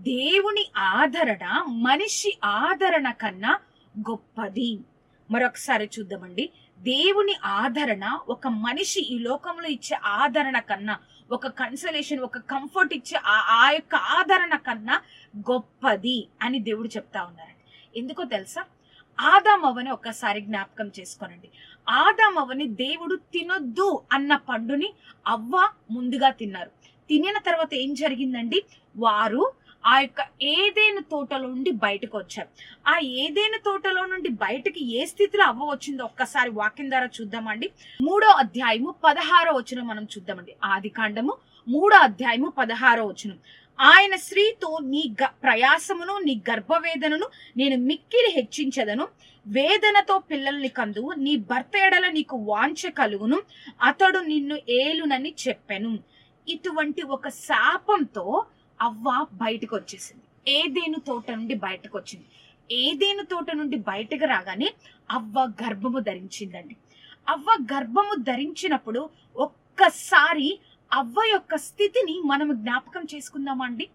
దేవుని ఆదరణ మనిషి ఆదరణ కన్నా గొప్పది. మరొకసారి చూద్దామండి. దేవుని ఆదరణ ఒక మనిషి ఈ లోకంలో ఇచ్చే ఆదరణ కన్నా ఒక కన్సలేషన్ ఒక కంఫర్ట్ ఇచ్చే ఆ- ఆ యొక్క ఆదరణ కన్నా గొప్పది అని దేవుడు చెప్తా ఉన్నారండి. ఎందుకో తెలుసా? ఆదామవ్వని ఒక్కసారి జ్ఞాపకం చేసుకోనండి. ఆదామవ్వని దేవుడు తినొద్దు అన్న పండుని అవ్వ ముందుగా తిన్నారు. తినిన తర్వాత ఏం జరిగిందండి? వారు ఆ యొక్క ఏదేను తోటలో నుండి బయటకు వచ్చారు ఆ ఏదేను తోటలో నుండి బయటకి ఏ స్థితిలో అవ్వ వచ్చిందో ఒక్కసారి వాక్యం ద్వారా చూద్దామండి. మూడో అధ్యాయము పదహారో వచనం మనం చూద్దామండి. ఆది కాండము మూడో అధ్యాయము పదహారో వచనం. ఆయన స్త్రీతో నీ గ- ప్రయాసమును నీ గర్భవేదనను నేను మిక్కిలి హెచ్చించదను. వేదనతో పిల్లల్ని కందు నీ భర్త ఎడల నీకు వాంఛ కలుగును. అతడు నిన్ను ఏలునని చెప్పెను. ఇటువంటి ఒక శాపంతో అవ్వ బయటకు వచ్చేసింది ఏదేను తోట నుండి బయటకు వచ్చింది ఏదేను తోట నుండి బయటకు రాగానే అవ్వ గర్భము ధరించిందండి. అవ్వ గర్భము ధరించినప్పుడు ఒక్కసారి అవ్వ యొక్క స్థితిని మనం జ్ఞాపకం చేసుకుందామా అండి?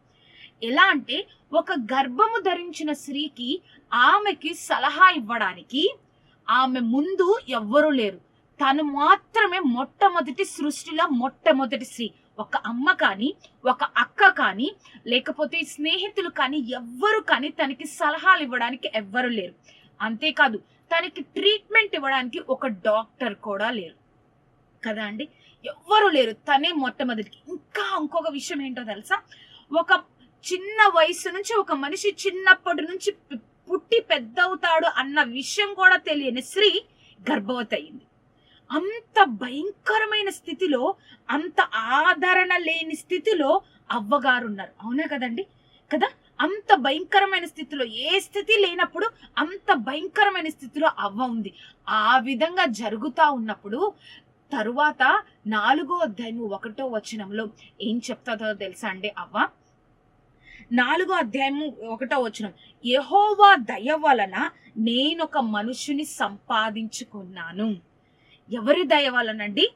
ఎలా అంటే ఒక గర్భము ధరించిన స్త్రీకి ఆమెకి సలహా ఇవ్వడానికి ఆమె ముందు ఎవ్వరూ లేరు. తను మాత్రమే మొట్టమొదటి సృష్టిలో మొట్టమొదటి స్త్రీ. ఒక అమ్మ కానీ ఒక అక్క కానీ లేకపోతే స్నేహితులు కానీ ఎవ్వరు కానీ తనకి సలహాలు ఇవ్వడానికి ఎవ్వరు లేరు. అంతేకాదు తనకి ట్రీట్మెంట్ ఇవ్వడానికి ఒక డాక్టర్ కూడా లేరు. కదా అండి? ఎవ్వరు లేరు. తనే మొట్టమొదటికి. ఇంకా ఇంకొక విషయం ఏంటో తెలుసా? ఒక చిన్న వయసు నుంచి ఒక మనిషి చిన్నప్పటి నుంచి పుట్టి పుట్టి పెద్దవుతాడు అన్న విషయం కూడా తెలియని స్త్రీ గర్భవతి అయింది అంత భయంకరమైన స్థితిలో అంత ఆదరణ లేని స్థితిలో అవ్వగారు ఉన్నారు అవునా కదండి? కదా? అంత భయంకరమైన స్థితిలో ఏ స్థితి లేనప్పుడు అంత భయంకరమైన స్థితిలో అవ్వ ఉంది. ఆ విధంగా జరుగుతా ఉన్నప్పుడు తరువాత నాలుగో అధ్యాయం ఒకటో వచనంలో ఏం చెప్తాదో తెలుసా అండి అవ్వ? నాలుగో అధ్యాయము ఒకటో వచనం యహోవా దయ వలన నేనొక మనుషుని సంపాదించుకున్నాను. ఎవరి దయ వలనండి?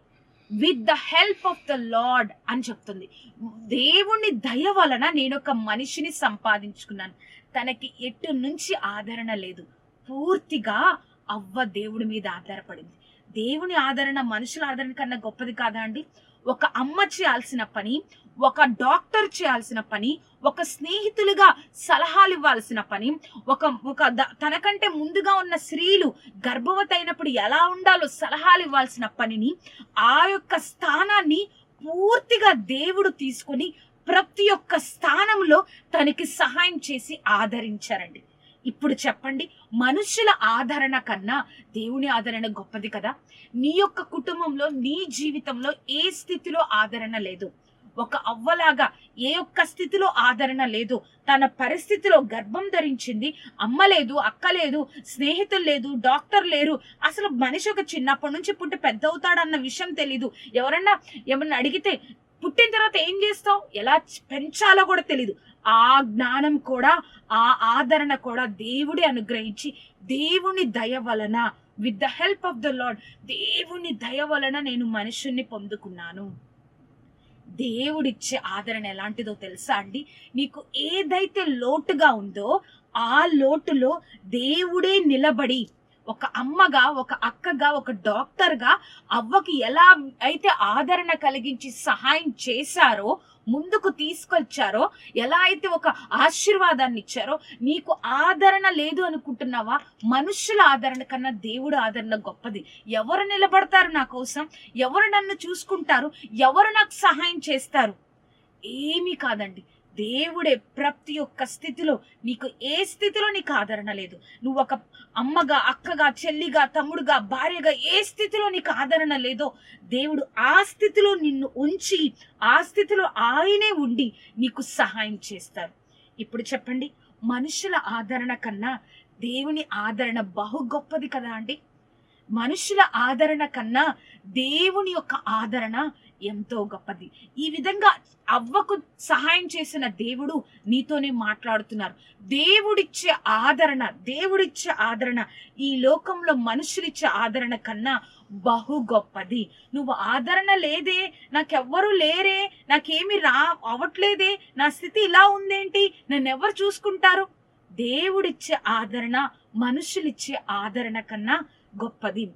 With the help of the lord అని చెప్తుంది. దేవుణ్ణి దయ వలన నేను ఒక మనిషిని సంపాదించుకున్నాను. తనకి ఎటు నుంచి ఆదరణ లేదు. పూర్తిగా అవ్వ దేవుడి మీద ఆధారపడింది. దేవుని ఆదరణ మనుషుల ఆదరణ కన్నా గొప్పది కాదా అండి? ఒక అమ్మ చేయాల్సిన పని ఒక డాక్టర్ చేయాల్సిన పని ఒక స్నేహితులుగా సలహాలు ఇవ్వాల్సిన పని ఒక ఒక తనకంటే ముందుగా ఉన్న స్త్రీలు గర్భవతైనప్పుడు ఎలా ఉండాలో సలహాలు ఇవ్వాల్సిన పనిని ఆ యొక్క స్థానాన్ని పూర్తిగా దేవుడు తీసుకొని ప్రతి ఒక్క స్థానంలో తనకి సహాయం చేసి ఆదరించారండి. ఇప్పుడు చెప్పండి మనుషుల ఆదరణ కన్నా దేవుని ఆదరణ గొప్పది కదా? నీ యొక్క కుటుంబంలో నీ జీవితంలో ఏ స్థితిలో ఆదరణ లేదు. ఒక అవ్వలాగా ఏ ఒక్క స్థితిలో ఆదరణ లేదు. తన పరిస్థితిలో గర్భం ధరించింది. అమ్మ లేదు అక్క లేదు స్నేహితులు లేదు డాక్టర్ లేరు. అసలు మనిషి ఒక చిన్నప్పటి నుంచి పుట్టి పెద్ద అవుతాడన్న విషయం తెలీదు. ఎవరన్నా ఏమన్నా అడిగితే పుట్టిన తర్వాత ఏం చేస్తావు? ఎలా పెంచాలో కూడా తెలీదు. ఆ జ్ఞానం కూడా ఆ ఆదరణ కూడా దేవుడి అనుగ్రహించి దేవుని దయ వలన with the help of the lord దేవుని దయ వలన నేను మనుషుణ్ణి పొందుకున్నాను. దేవుడిచ్చే ఆదరణ ఎలాంటిదో తెలుసా అండి? నీకు ఏదైతే లోటుగా ఉందో ఆ లోటులో దేవుడే నిలబడి ఒక అమ్మగా ఒక అక్కగా ఒక డాక్టర్గా అవ్వకి ఎలా అయితే ఆదరణ కలిగించి సహాయం చేశారో ముందుకు తీసుకొచ్చారో ఎలా అయితే ఒక ఆశీర్వాదాన్ని ఇచ్చారో నీకు ఆదరణ లేదు అనుకుంటున్నావా? మనుషుల ఆదరణ కన్నా దేవుడు ఆదరణ గొప్పది. ఎవరు నిలబడతారు నా కోసం? ఎవరు నన్ను చూసుకుంటారు? ఎవరు నాకు సహాయం చేస్తారు? ఏమీ కాదండి. దేవుడే ప్రతి ఒక్క స్థితిలో నీకు ఏ స్థితిలో నీకు ఆదరణ లేదు. నువ్వు ఒక అమ్మగా అక్కగా చెల్లిగా తమ్ముడుగా భార్యగా ఏ స్థితిలో నీకు ఆదరణ లేదో దేవుడు ఆ స్థితిలో నిన్ను ఉంచి ఆ స్థితిలో ఆయనే ఉండి నీకు సహాయం చేస్తారు. ఇప్పుడు చెప్పండి మనుషుల ఆదరణ కన్నా దేవుని ఆదరణ బహు గొప్పది కదా అండి? మనుషుల ఆదరణ కన్నా దేవుని యొక్క ఆదరణ ఎంతో గొప్పది. ఈ విధంగా అవ్వకు సహాయం చేసిన దేవుడు నీతోనే మాట్లాడుతున్నారు. దేవుడిచ్చే ఆదరణ దేవుడిచ్చే ఆదరణ ఈ లోకంలో మనుషులిచ్చే ఆదరణ కన్నా బహు గొప్పది. నువ్వు ఆదరణ లేదే నాకెవ్వరూ లేరే నాకేమి రా అవ్వట్లేదే నా స్థితి ఇలా ఉందేంటి నన్ను ఎవరు చూసుకుంటారు? దేవుడిచ్చే ఆదరణ మనుషులిచ్చే ఆదరణ కన్నా గొప్పది.